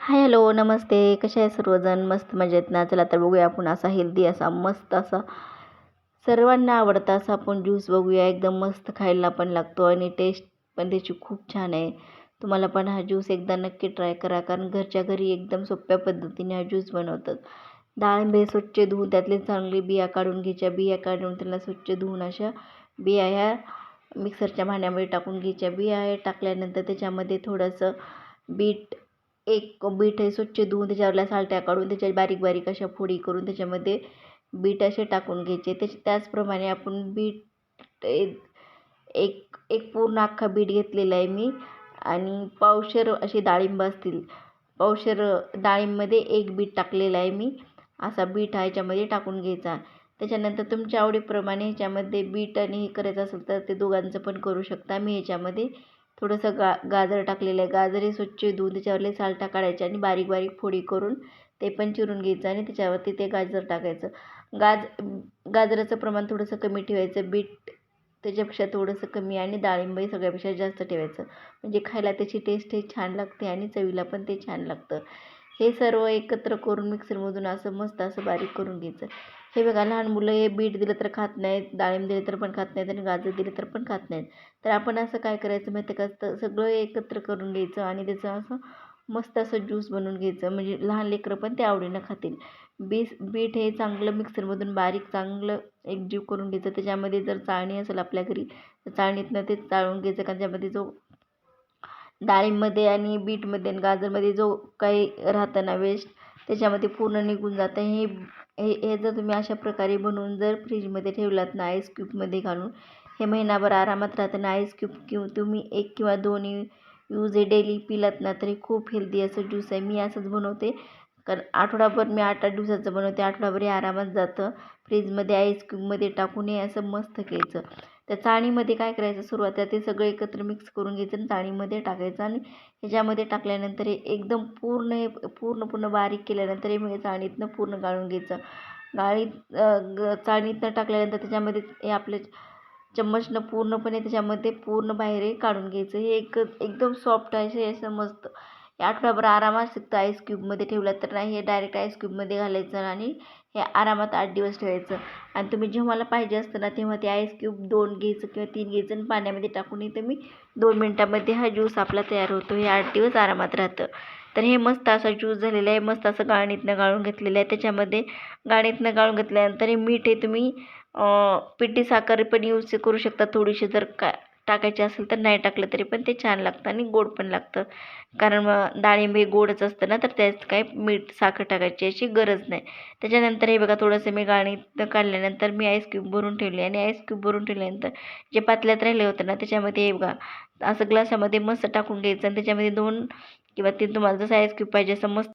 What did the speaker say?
Hi hello नमस्ते. कसे आहे सर्वजण? मस्त मजेत ना? चला तर बघूया आपण असा हेल्दी असा मस्त असा सर्वांना आवडता असा आपण ज्यूस बघूया. एकदम मस्त खायला पण लागतो आणि टेस्ट पण त्याची खूप छान आहे. तुम्हाला पण हा ज्यूस एकदा नक्की ट्राय करा. कारण घरच्या घरी एकदम सोप्या पद्धतीने हा ज्यूस बनवतात. डाळिंबे स्वच्छ धुवून त्यातले चांगली बिया काढून घ्यायच्या. बिया काढून त्याला स्वच्छ धुवून अशा बिया ह्या मिक्सरच्या भांड्यामध्ये टाकून घ्यायच्या. बिया टाकल्यानंतर त्याच्यामध्ये थोडंसं बीट एक बीट हे स्वच्छ धुवून त्याच्यावरल्या सालट्या काढून त्याच्या बारीक बारीक अशा फोडी करून त्याच्यामध्ये बीट असे टाकून घ्यायचे. त्याच त्याचप्रमाणे आपण बीट एक एक पूर्ण अख्खा बीट घेतलेला आहे मी. आणि पावशर असे डाळिंब असतील पावशर डाळिंबमध्ये एक बीट टाकलेला आहे मी. असा बीट हा ह्याच्यामध्ये टाकून घ्यायचा. त्याच्यानंतर तुमच्या आवडीप्रमाणे ह्याच्यामध्ये बीट आणि हे करायचं असेल तर ते दोघांचं पण करू शकता. मी ह्याच्यामध्ये थोडंसं गा गाजर टाकलेलं आहे. गाजर हे स्वच्छ धुवून त्याच्यावरले सालटा काढायचे आणि बारीक बारीक फोडी करून ते पण चिरून घ्यायचं आणि त्याच्यावरती ते गाजर टाकायचं. गाज गाजराचं प्रमाण थोडंसं कमी ठेवायचं. बीट त्याच्यापेक्षा थोडंसं कमी आणि डाळिंबही सगळ्यापेक्षा जास्त ठेवायचं. म्हणजे खायला त्याची टेस्ट हे छान लागते आणि चवीला पण ते छान लागतं. हे सर्व एकत्र करून मिक्सरमधून असं मस्त असं बारीक करून घ्यायचं. हे बघा लहान मुलं हे बीट दिलं तर खात नाहीत डाळिंब दिले तर पण खात नाहीत आणि गाजर दिले तर पण खात नाहीत. तर आपण असं काय करायचं माहिती का? तर सगळं एकत्र करून घ्यायचं आणि त्याचं असं मस्त असं ज्यूस बनवून घ्यायचं. म्हणजे लहान लेकरं पण ते आवडीनं खातील. बीस बीट हे चांगलं मिक्सरमधून बारीक चांगलं एकजीव करून घ्यायचं. त्याच्यामध्ये जर चाळणी असेल आपल्या घरी तर चाळणीतनं ते चाळून घ्यायचं. कारण त्यामध्ये जो डाळींमध्ये आणि बीटमध्ये आणि गाजरमध्ये जो काही राहतं ना वेस्ट त्याच्यामध्ये पूर्ण निघून जातं. हे हे हे जर तुम्ही अशा प्रकारे बनवून जर फ्रीजमध्ये ठेवलात ना आईस क्यूबमध्ये घालून हे महिनाभर आरामात राहतं ना आईस क्यूब किंवा तुम्ही एक किंवा दोन यूज हे डेली पिलात ना तरी खूप हेल्दी असं ज्यूस आहे. मी असंच बनवते. कारण आठवडाभर मी आठ आठ दिवसाचं बनवते. आठवडाभर हे आरामात जातं. फ्रीजमध्ये आईस क्यूबमध्ये टाकून हे असं मस्त घ्यायचं. त्या चाळणीमध्ये काय करायचं? सुरुवातीला ते सगळं एकत्र मिक्स करून घ्यायचं आणि चाळणीमध्ये टाकायचं आणि ह्याच्यामध्ये टाकल्यानंतर हे एकदम पूर्ण हे पूर्ण पूर्ण बारीक केल्यानंतर हे चाळणीतनं पूर्ण गाळून घ्यायचं. गाळीत चाळणीतनं टाकल्यानंतर त्याच्यामध्ये हे आपले चम्मचनं पूर्णपणे त्याच्यामध्ये पूर्ण बाहेर काढून घ्यायचं. हे एक एकदम सॉफ्ट असे असं मस्त हे आठवडाभर आरामात शिकतं आईस क्यूबमध्ये ठेवलं तर नाही हे डायरेक्ट आईस क्यूबमध्ये घालायचं आणि हे आरामात आठ दिवस ठेवायचं. आणि तुम्ही जेव्हाला पाहिजे असतं ना तेव्हा ते आईस क्यूब दोन घ्यायचं किंवा तीन घ्यायचं आणि पाण्यामध्ये टाकूनही तुम्ही दोन मिनटामध्ये हा ज्यूस आपला तयार होतो. हे आठ दिवस आरामात राहतं. तर हे मस्त असा ज्यूस झालेला आहे. मस्त असं गाळणीतनं गाळून घेतलेलं आहे. त्याच्यामध्ये गाळणीतनं गाळून घेतल्यानंतर हे मीठ हे तुम्ही पिठी साखर पण यूज करू शकता. थोडीशी जर का टाकायचे असेल तर नाही टाकलं तरी पण ते छान लागतं आणि गोड पण लागतं. कारण मग डाळिंब हे गोडच असतं ना तर त्यात काय मीठ साखर टाकायची अशी गरज नाही. त्याच्यानंतर हे बघा थोडंसं मी गाळणीत काढल्यानंतर मी आईस क्यूब भरून ठेवली आणि आईस क्यूब भरून ठेवल्यानंतर जे पातल्यात राहिले होतं ना त्याच्यामध्ये हे बघा असं ग्लासामध्ये मस्त टाकून घ्यायचं आणि त्याच्यामध्ये दोन किंवा तीन तुम्हाला जसं आईस क्यूब पाहिजे असं मस्त